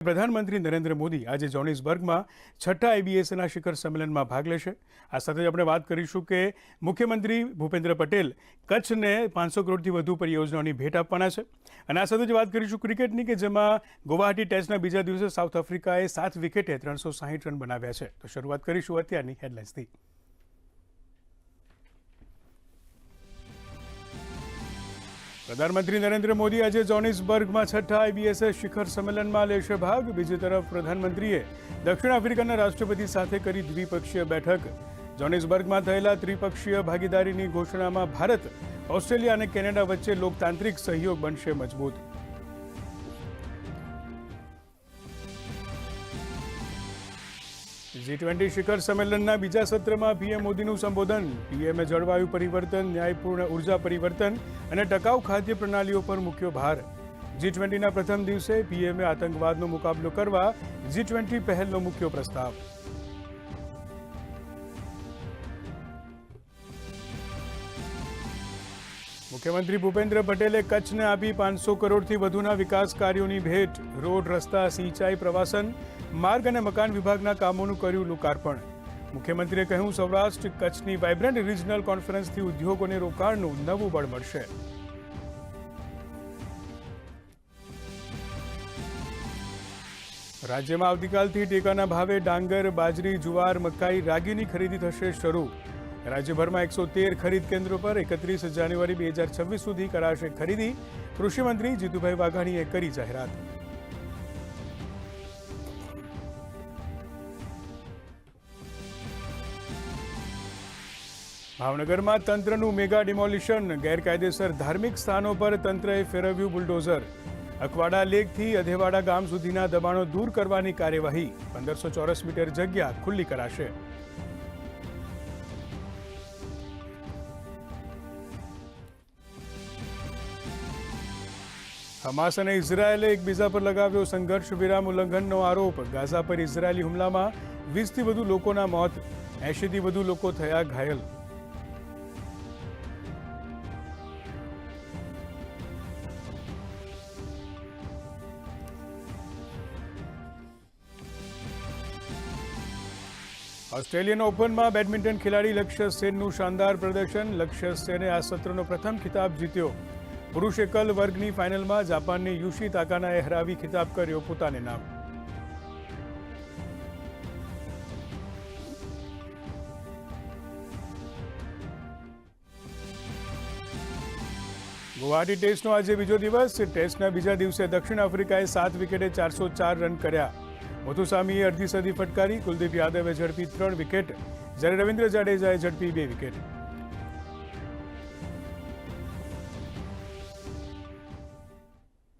પ્રધાનમંત્રી નરેન્દ્ર મોદી આજે જોનિસબર્ગમાં છઠ્ઠા આઈબીએસના શિખર સંમેલનમાં ભાગ લેશે. આ સાથે જ આપણે વાત કરીશું કે મુખ્યમંત્રી ભૂપેન્દ્ર પટેલ કચ્છને પાંચસો કરોડથી વધુ પરિયોજનાઓની ભેટ આપવાના છે. અને આ સાથે જ વાત કરીશું ક્રિકેટની કે જેમાં ગુવાહાટી ટેસ્ટના બીજા દિવસે સાઉથ આફ્રિકાએ સાત વિકેટે ત્રણસો સાહીઠ રન બનાવ્યા છે. તો શરૂઆત કરીશું અત્યારની હેડલાઇન્સથી. પ્રધાનમંત્રી નરેન્દ્ર મોદી આજે જોનિસબર્ગમાં છઠ્ઠા આઈબીએસ શિખર સંમેલનમાં લેશે ભાગ. બીજી તરફ પ્રધાનમંત્રીએ દક્ષિણ આફ્રિકાના રાષ્ટ્રપતિ સાથે કરી દ્વિપક્ષીય બેઠક. જોનિસબર્ગમાં થયેલા ત્રિપક્ષીય ભાગીદારીની ઘોષણામાં ભારત, ઓસ્ટ્રેલિયા અને કેનેડા વચ્ચે લોકતાંત્રિક સહયોગ બનશે મજબૂત. જી ટ્વેન્ટી શિખર સંમેલનના બીજા સત્રમાં પીએમ મોદીનું સંબોધન. પીએમએ જળવાયુ પરિવર્તન, ન્યાયપૂર્ણ ઊર્જા પરિવર્તન અને ટકાઉ ખાદ્ય પ્રણાલીઓ પર મૂક્યો ભાર. જી ટ્વેન્ટીના પ્રથમ દિવસે પીએમએ આતંકવાદનો મુકાબલો કરવા જી ટ્વેન્ટી પહેલનો મુખ્ય પ્રસ્તાવ. મુખ્યમંત્રી ભૂપેન્દ્ર પટેલે કચ્છને આપી પાંચસો કરોડથી વધુના વિકાસ કાર્યોની ભેટ, રોડ, રસ્તા, સિંચાઈ, પ્રવાસન, માર્ગ અને મકાન વિભાગના કામોનું કર્યું લોકાર્પણ. મુખ્યમંત્રીએ કહ્યું, સૌરાષ્ટ્ર કચ્છની વાઇબ્રન્ટ રિજનલ કોન્ફરન્સથી ઉદ્યોગોને રોકાણનું નવું બળ મળશે. રાજ્યમાં આવતીકાલથી ટેકાના ભાવે ડાંગર, બાજરી, જુવાર, મકાઈ રાગીની ખરીદી થશે શરૂ. રાજ્યભરમાં એકસો તેર ખરીદ કેન્દ્રો પર એકત્રીસ જાન્યુઆરી બે હજાર છવ્વીસ સુધી કરાશે ખરીદી. કૃષિમંત્રી જીતુભાઈ વાઘાણીએ કરી જાહેરાત. ભાવનગરમાં તંત્રનું મેગા ડિમોલિશન. ગેરકાયદેસર ધાર્મિક સ્થાનો પર તંત્રએ ફેરવ્યું બુલડોઝર. અકવાડા લેકથી અધેવાડા ગામ સુધીના દબાણો દૂર કરવાની કાર્યવાહી. પંદરસો ચોરસ મીટર જગ્યા ખુલ્લી કરાશે. હમાસ અને ઇઝરાયેલે એકબીજા પર લગાવ્યો સંઘર્ષ, વિરામ, ઉલ્લંઘનનો આરોપ. ગાઝા પર ઇઝરાયેલી હુમલામાં વીસથી વધુ લોકોના મોત, એંશીથી વધુ લોકો થયા ઘાયલ. ઓસ્ટ્રેલિયન ઓપનમાં બેડમિન્ટન ખેલાડી લક્ષ્ય સેનનું શાનદાર પ્રદર્શન. લક્ષ્ય સેને આ સત્રનો પ્રથમ ખિતાબ જીત્યો. પુરુષ એકલ વર્ગની ફાઇનલમાં જાપાનની યુશી તાકાનાએ હરાવી ખિતાબ કર્યો પોતાને નામ. ગુવાહાટી ટેસ્ટનો આજે બીજો દિવસ. ટેસ્ટના બીજા દિવસે દક્ષિણ આફ્રિકાએ સાત વિકેટે ચારસો ચાર રન કર્યા. મધુસામીએ અડધી સદી ફટકારી. કુલદીપ યાદવે ઝડપી ત્રણ વિકેટ. જ્યારે રવિન્દ્ર જાડેજાએ ઝડપી બે વિકેટ.